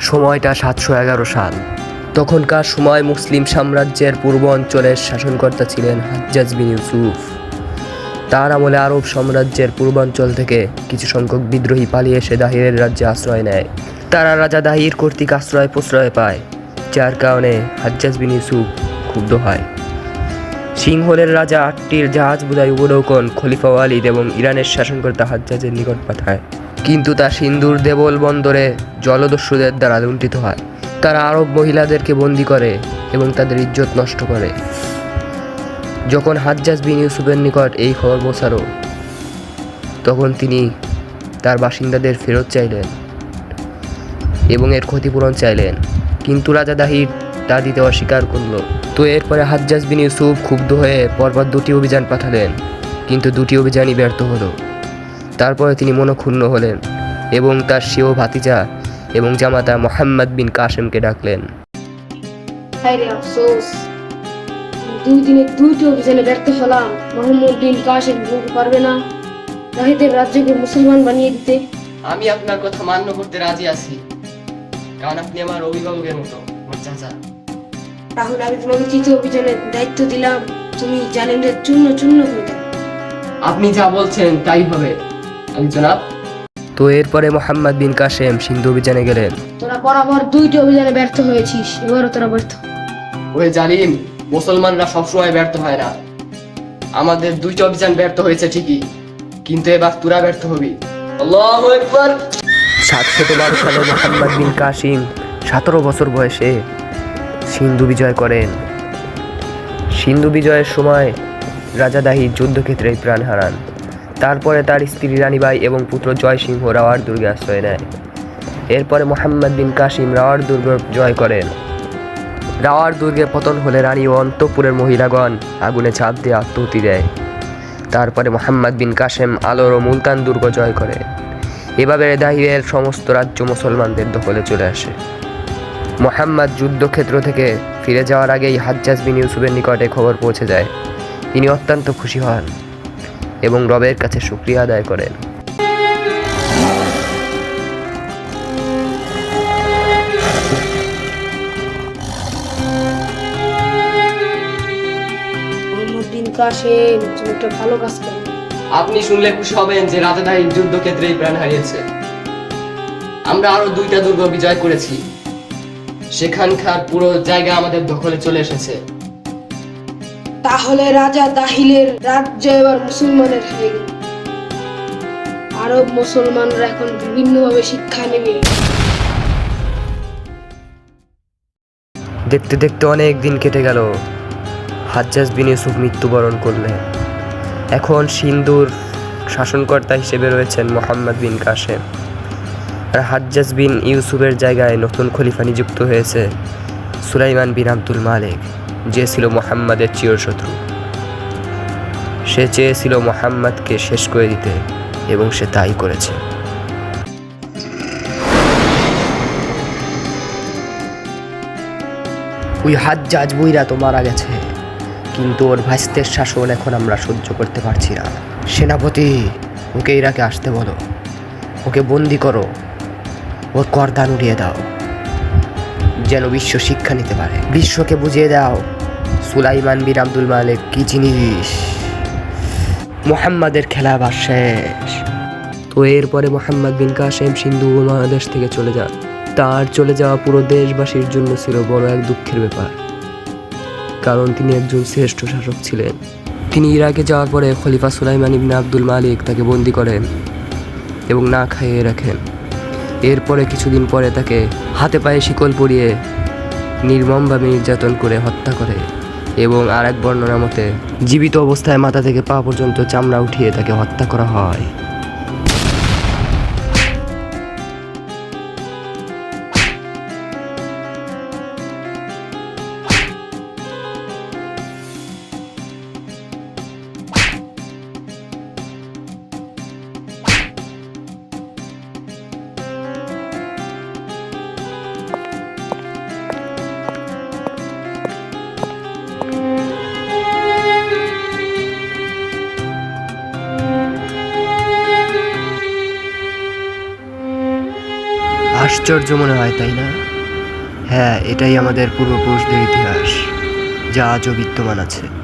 সময়টা সাতশো এগারো সাল। তখনকার সময় মুসলিম সাম্রাজ্যের পূর্ব অঞ্চলের শাসনকর্তা ছিলেন হাজ্জাজ বিন ইউসুফ। তার আমলে আরব সাম্রাজ্যের পূর্বাঞ্চল থেকে কিছু সংখ্যক বিদ্রোহী পালিয়ে এসে দাহিরের রাজ্যে আশ্রয় নেয়। তারা রাজা দাহির কর্তৃক আশ্রয় প্রশ্রয় পায়, যার কারণে হাজ্জাজ বিন ইউসুফ ক্ষুব্ধ হয়। সিংহলের রাজা আটটির জাহাজ বোঝাই উপনৌকন খলিফা ওয়ালিদ এবং ইরানের শাসনকর্তা হাজ্জাজের নিকট পাঠায়। কিন্তু তা সিন্ধুর দেবল বন্দরে জলদস্যুদের দ্বারা লুণ্ঠিত হয়। তারা আরব মহিলাদেরকে বন্দি করে এবং তাদের ইজ্জত নষ্ট করে। যখন হাজ্জাজ বিন ইউসুফের নিকট এই খবর পৌঁছালো, তখন তিনি তার বাসিন্দাদের ফেরত চাইলেন এবং এর ক্ষতিপূরণ চাইলেন। কিন্তু রাজা দাহির তা দিতে অস্বীকার করল। তো এরপরে হাজ্জাজ বিন ইউসুফ ক্ষুব্ধ হয়ে পরপর দুটি অভিযান পাঠালেন, কিন্তু দুটি অভিযানই ব্যর্থ হলো। তারপরে তিনি মনক্ষুণ্ণ হলেন এবং তার সেও ভাতিজা এবং জামাতা মোহাম্মদ বিন কাসেমকে ডাকলেন। দুই দিনে দুইটি অভিযানে ব্যর্থ হলাম মোহাম্মদ বিন কাসেম বুঝতে পারবে না। জাহিদের রাজ্যকে মুসলমান বানিয়ে দিতে। আমি আপনার কথা মান্য করতে রাজি আছি কারণ আপনি আমার অভিভাবকের মতো আমার চাচা। তাহলে আমি তোমাকে তৃতীয় অভিযানের দায়িত্ব দিলাম তুমি জালেমদের চূর্ণ চূর্ণ করে আপনি যা বলছেন তাই হবে। জনাব। তো এরপরে মোহাম্মদ বিন কাসেম সিন্ধু অভিযানে গেলেন। তোরা বরাবর দুইটি অভিযানে ব্যর্থ হয়েছিস এবারও তোরা ব্যর্থ। ওই জালিম মুসলমানরা সবসময় ব্যর্থ হয় না। আমাদের দুইটা অভিযান ব্যর্থ হয়েছে ঠিকই কিন্তু এবার তোরা ব্যর্থ হবি। আল্লাহু আকবার। সাতশত বারো সালে মোহাম্মদ বিন কাসিম সতেরো বছর বয়সে সিন্ধু বিজয় করেন। সিন্ধু বিজয়ের সময় রাজা দাহি যুদ্ধক্ষেত্রে প্রাণ হারান। তারপরে তার স্ত্রী রানীবাই এবং পুত্র জয় সিংহ রাওয়ার দুর্গে আশ্রয় নেয়। এরপরে মোহাম্মদ বিন কাসিম রাওয়ার দুর্গ জয় করেন। রাওয়ার দুর্গে পতন হলে রানী ও অন্তপুরের মহিলাগণ আগুনে ঝাঁপ দিয়ে আত্মহতি দেয়। তারপরে মোহাম্মদ বিন কাসেম আলোর ও মুলতান দুর্গ জয় করে। এভাবে দাহিরের সমস্ত রাজ্য মুসলমানদের দখলে চলে আসে। মোহাম্মদ যুদ্ধক্ষেত্র থেকে ফিরে যাওয়ার আগেই হাজ্জাজ বিন ইউসুফের নিকটে খবর পৌঁছে যায়। তিনি অত্যন্ত খুশি হন। এবং রবের কাছে শুক্রিয়া আদায় করেন। ভালো কাজ করো। আপনি শুনলে খুশি হবেন যে রাজা দাহির যুদ্ধক্ষেত্রেই প্রাণ হারিয়েছে। আমরা আরও দুইটা দুর্গ বিজয় করেছি। সেখানকার পুরো জায়গা আমাদের দখলে চলে এসেছে। তাহলে রাজা দাহিলের রাজ্য এবার মুসলমানের হয়ে গেল। আরব মুসলমানরা এখন বিভিন্নভাবে শিক্ষা নেবে। দেখতে দেখতে অনেক দিন কেটে গেল। হাজ্জাজ বিন ইউসুফ মৃত্যুবরণ করলেন। এখন সিন্ধুর শাসনকর্তা হিসেবে রয়েছেন মোহাম্মদ বিন কাসেম আর হাজ্জাজ বিন ইউসুফের জায়গায় নতুন খলিফা নিযুক্ত হয়েছে সুলাইমান বিন আব্দুল মালিক। যে ছিল মোহাম্মদের চিরশত্রু। সে চেয়েছিল মোহাম্মদকে শেষ করে দিতে এবং সে তাই করেছে। ওই হাত হাজ্জাজ বইরা তো মারা গেছে, কিন্তু ওর ভাইস্তের শাসন এখন আমরা সহ্য করতে পারছি না। সেনাপতি, ওকে ইরাকে আসতে বলো। ওকে বন্দি করো। ওর করদান উড়িয়ে দাও। যেন বিশ্ব শিক্ষা নিতে পারে। বিশ্বকে বুঝিয়ে দাও, সুলাইমান বিন আব্দুল মালিক কি জিনিস? মোহাম্মদের খেলা আবার শেষ। তো এরপরে মোহাম্মদ বিন কাসেম সিন্ধু মহাদেশ থেকে চলে যান। তার চলে যাওয়া পুরো দেশবাসীর জন্য ছিল বড় এক দুঃখের ব্যাপার। কারণ তিনি একজন শ্রেষ্ঠ শাসক ছিলেন। তিনি ইরাকে যাওয়ার পরে খলিফা সুলাইমান ইবনে আব্দুল মালিক তাকে বন্দি করেন এবং না খাইয়ে রাখেন। এরপরে কিছুদিন পরে তাকে হাতে পায়ে শিকল পরিয়ে নির্মমভাবে নির্যাতন করে হত্যা করে এবং আর এক বর্ণনা মতে, জীবিত অবস্থায় মাথা থেকে পা পর্যন্ত চামড়া উঠিয়ে তাকে হত্যা করা হয়। আশ্চর্য মনে হয় তাই না? হ্যাঁ এটাই আমাদের পূর্বপুরুষদের ইতিহাস যা আজও বিদ্যমান আছে।